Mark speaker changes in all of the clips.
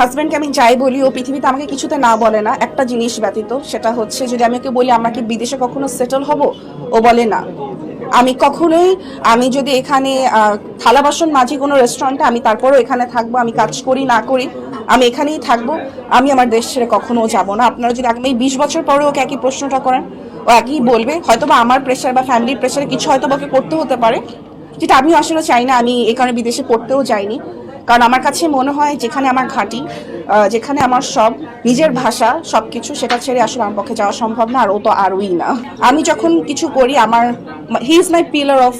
Speaker 1: হাজব্যান্ডকে আমি যাই বলি, ও পৃথিবীতে আমাকে কিছুতে না বলে না, একটা জিনিস ব্যতীত, সেটা হচ্ছে যদি আমি ওকে বলি, আমরা কি বিদেশে কখনো সেটেল হব? ও বলে, না। আমি কখনোই, আমি যদি এখানে থালা বাসন মাঝি কোনো রেস্টুরেন্টে আমি তারপরও এখানে থাকব, আমি কাজ করি, না করি, আমি এখানেই থাকব, আমি আমার দেশ ছেড়ে কখনো যাব না। আপনারা যদি আগামী বিশ বছর পরে ওকে একই প্রশ্নটা করেন, ও একই বলবে হয়তো বা আমার প্রেশার বা ফ্যামিলির প্রেশারে কিছু হয়তো ওকে করতে হতে পারে, যেটা আমিও আসলে চাই না, আমি কারণে বিদেশে পড়তেও যাইনি। কারণ আমার কাছে মনে হয় যেখানে আমার ঘাঁটি যেখানে আমার সব নিজের ভাষা সব কিছু সেটা ছেড়ে আসলে আমার পক্ষে যাওয়া সম্ভব না, আর ও তো আরই না। আমি যখন কিছু করি, আমার he is my pillar of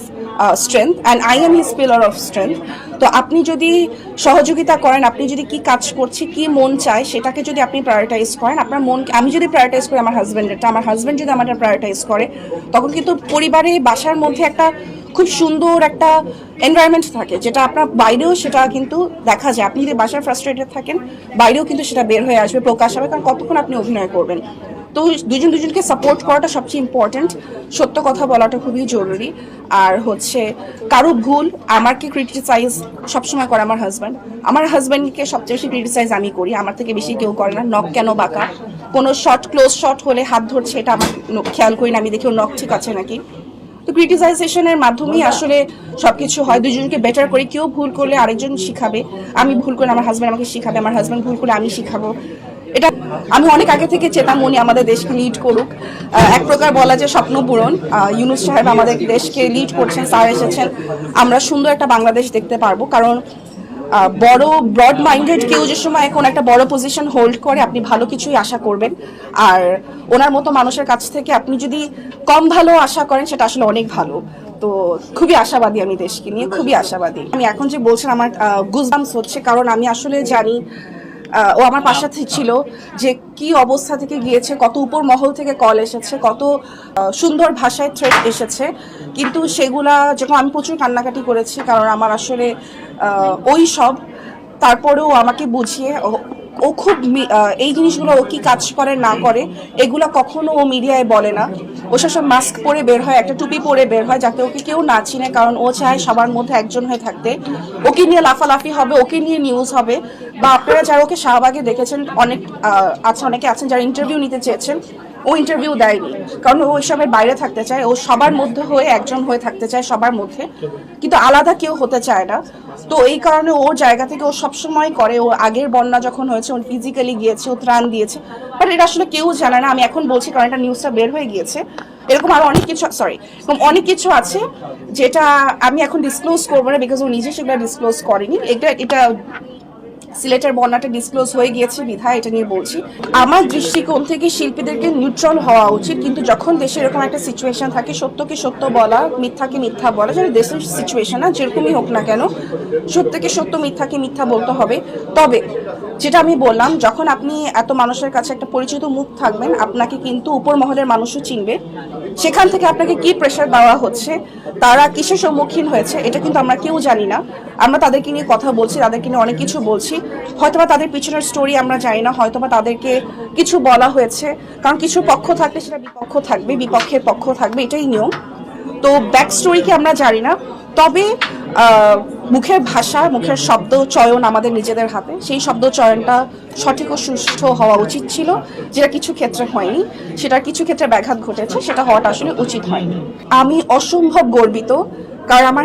Speaker 1: strength and I am his pillar of strength তো আপনি যদি সহযোগিতা করেন, আপনি যদি কি কাজ করছি, কি মন চায়, সেটাকে যদি আপনি প্রায়োরিটাইজ করেন, আপনার মন, আমি যদি প্রায়োরিটাইজ করি আমার হাজব্যান্ডেরটা আমার হাজব্যান্ড যদি আমারটা প্রায়োরিটাইজ করে, তখন কিন্তু পরিবারে, বাসার মধ্যে একটা খুব সুন্দর একটা এনভায়রনমেন্ট থাকে, যেটা আপনার বাইরেও সেটা কিন্তু দেখা যায়। আপনি যদি বাসায় ফ্রাস্ট্রেটেড থাকেন, বাইরেও কিন্তু সেটা বের হয়ে আসবে, প্রকাশ হবে, কারণ কতক্ষণ আপনি অভিনয় করবেন। তো দুজন দুজনকে সাপোর্ট করাটা সবচেয়ে ইম্পর্ট্যান্ট সত্য কথা বলাটা খুবই জরুরি। আর হচ্ছে, কারও ভুল আমাকে ক্রিটিসাইজ সবসময় করে আমার হাজব্যান্ড আমার হাজব্যান্ডকে সবচেয়ে বেশি ক্রিটিসাইজ আমি করি। আমার থেকে বেশি কেউ করে না নখ কেন বাঁকা? কোনো শর্ট ক্লোজ শট হলে হাত ধরছে, এটা আমার খেয়াল করি না, আমি দেখি ওর নখ ঠিক আছে নাকি? তো ক্রিটিসাইজেশনের মাধ্যমেই আসলে সবকিছু হয়। দুজনকে বেটার করে কেউ ভুল করলে আরেকজন শিখাবে। আমি ভুল করলে আমার হাজব্যান্ড আমাকে শিখাবে, আমার হাজব্যান্ড ভুল করলে আমি শিখাবো। এটা আমি অনেক আগে থেকে চেতাম উনি আমাদের দেশকে লিড করুক। এক প্রকার বলা যে স্বপ্ন পূরণ। ইউনুস সাহেব আমাদের দেশকে লিড করছেন স্যার এসেছেন। আমরা সুন্দর একটা বাংলাদেশ দেখতে পারব। কারণ বড় ব্রড মাইন্ডেড কেউ যে সময় এখন একটা বড় পজিশন হোল্ড করে, আপনি ভালো কিছুই আশা করবেন। আর ওনার মতো মানুষের কাছ থেকে আপনি যদি কম ভালো আশা করেন, সেটা আসলে অনেক ভালো। তো খুবই আশাবাদী আমি দেশকে নিয়ে, খুবই আশাবাদী। আমি এখন যে বলছেন, আমার গুজবামস হচ্ছে, কারণ আমি আসলে জানি ও আমার পাশে ছিল যে কি অবস্থা থেকে গিয়েছে, কত উপর মহল থেকে কল এসেছে, কত সুন্দর ভাষায় থ্রেট এসেছে। কিন্তু সেগুলা যখন আমি প্রচুর কান্নাকাটি করেছি, কারণ আমার আসলে ওই সব। তারপরেও আমাকে বুঝিয়ে ও- খুব এই জিনিসগুলো ও কি কাজ করে, না করে, এগুলো কখনো ও মিডিয়ায় বলে না। ও সব মাস্ক পরে বের হয়, একটা টুপি পরে বের হয়, যাতে ওকে কেউ না চিনে, কারণ ও চায় সবার মধ্যে একজন হয়ে থাকতে। ওকে নিয়ে লাফালাফি হবে, ওকে নিয়ে নিউজ হবে। বা আপনারা যারা ওকে শাহবাগে দেখেছেন, অনেক আছে, অনেকে আছেন যারা ইন্টারভিউ নিতে চেয়েছেন ও ইন্টারভিউ দেয়নি কারণ ও এসবের বাইরে থাকতে চায়। ও সবার মধ্যে হয়ে একজন হয়ে থাকতে চায় সবার মধ্যে। কিন্তু আলাদা কেউ হতে চায় না। তো এই কারণে ওর জায়গা থেকে ও সবসময় করে। ও আগের বন্যা যখন হয়েছে, ও ফিজিক্যালি গিয়েছে, ও ত্রাণ দিয়েছে। বাট এটা আসলে কেউ জানে না। আমি এখন বলছি কারণ এটা নিউজটা বের হয়ে গিয়েছে। এরকম আরও অনেক কিছু সরি এরকম অনেক কিছু আছে যেটা আমি এখন ডিসক্লোজ করব না বিকজ ও নিজে সেগুলো ডিসক্লোজ করেনি। এটা এটা সিলেটের বন্যাটা ডিসক্লোজ হয়ে গিয়েছে বিধায় এটা নিয়ে বলছি। আমার দৃষ্টিকোণ থেকে শিল্পীদেরকে নিউট্রাল হওয়া উচিত, কিন্তু যখন দেশে এরকম একটা সিচুয়েশন থাকে, সত্যকে সত্য বলা, মিথ্যাকে মিথ্যা বলা যেটা দেশের সিচুয়েশন না যেরকমই হোক না কেন, সত্যকে সত্য, মিথ্যাকে মিথ্যা বলতে হবে। তবে, যেটা আমি বললাম, যখন আপনি এত মানুষের কাছে একটা পরিচিত মুখ থাকবেন, আপনাকে কিন্তু উপর মহলের মানুষও চিনবে। সেখান থেকে আপনাকে কি প্রেশার দেওয়া হচ্ছে, তারা কিসের সম্মুখীন হয়েছে, এটা কিন্তু আমরা কেউ জানি না। আমরা তাদেরকে নিয়ে কথা বলছি, তাদেরকে নিয়ে অনেক কিছু বলছি। হয়তোবা তাদের পিছনের স্টোরি আমরা জানি না, হয়তোবা তাদেরকে কিছু বলা হয়েছে। কারণ কিছু পক্ষ থাকলে সেটা বিপক্ষ থাকবে, বিপক্ষের পক্ষ থাকবে, এটাই নিয়ম। তো ব্যাক স্টোরিকে আমরা জানি না। তবে মুখের ভাষা, মুখের শব্দ চয়ন আমাদের নিজেদের হাতে। সেই শব্দ চয়নটা সঠিক ও সুষ্ঠু হওয়া উচিত ছিল। যেটা কিছু ক্ষেত্রে হয়নি সেটা কিছু ক্ষেত্রে ব্যাঘাত ঘটেছে, সেটা হওয়াটা আসলে উচিত হয়নি। আমি অসম্ভব গর্বিত, কারণ আমার